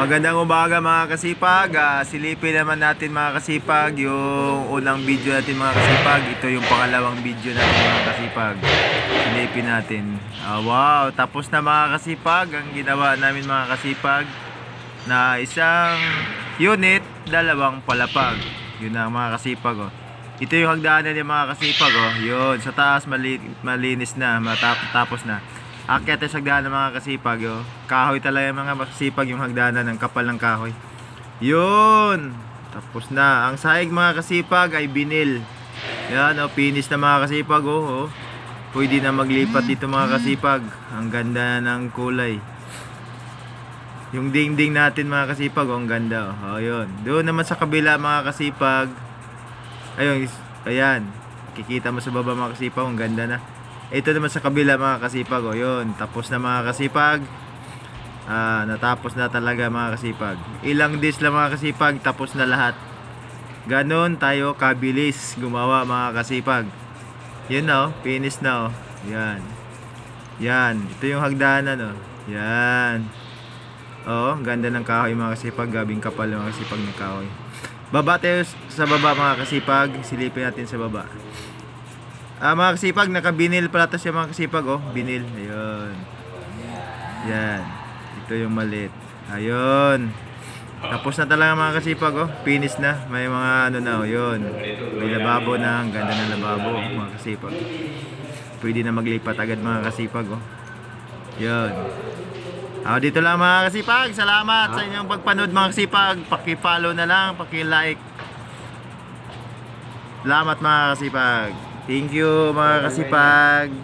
Magandang umaga mga kasipag. Ah, silipin naman natin mga kasipag yung unang video natin mga kasipag. Ito yung pangalawang video natin mga kasipag. Silipin natin. Ah, wow, tapos na mga kasipag ang ginawa namin mga kasipag na isang unit, dalawang palapag. Yun ang mga kasipag oh. Ito yung hagdanan ng mga kasipag oh. Yun, sa taas mali- malinis na, matap- tapos na. Akyat sa hagdanan mga kasipag oh. Kahoy talaga mga kasipag yung hagdanan ng kapal ng kahoy. Yun. Tapos na. Ang sahig mga kasipag ay binil. Yan oh, finish na mga kasipag oh. oh. Pwede na maglipat dito mga kasipag. Ang ganda ng kulay. Yung dingding natin mga kasipag, oh, ang ganda. Oh, oh yun. Doon naman sa kabila mga kasipag. Ayun, ayan. Kikita mo sa baba mga kasipag, ang ganda na. Ito naman sa kabila mga kasipag, oh, yun. Tapos na mga kasipag. Ah, natapos na talaga mga kasipag. Ilang days lang mga kasipag, tapos na lahat. Ganon tayo kabilis gumawa mga kasipag. Yun na, oh, finish na oh. Yan. Yan, ito yung hagdanan oh. Yan. Oo, ang ganda ng kahoy mga kasipag. Gabing kapal mga kasipag ng kahoy. Baba tayo sa baba mga kasipag. Silipin natin sa baba. Ah, mga kasipag, naka-binil pala to siya mga kasipag. Oh, binil. Ayun. Yan. Ito yung maliit. Ayun. Tapos na talaga mga kasipag. Oh, finish na. May mga ano na. Oh, yun. May lababo na. Ang ganda ng lababo mga kasipag. Pwede na maglipat agad mga kasipag. Oh. Yun. Ah, dito lang mga kasipag. Salamat sa inyong pagpanood mga kasipag. Paki-follow na lang, paki-like. Salamat mga kasipag. Thank you mga kasipag.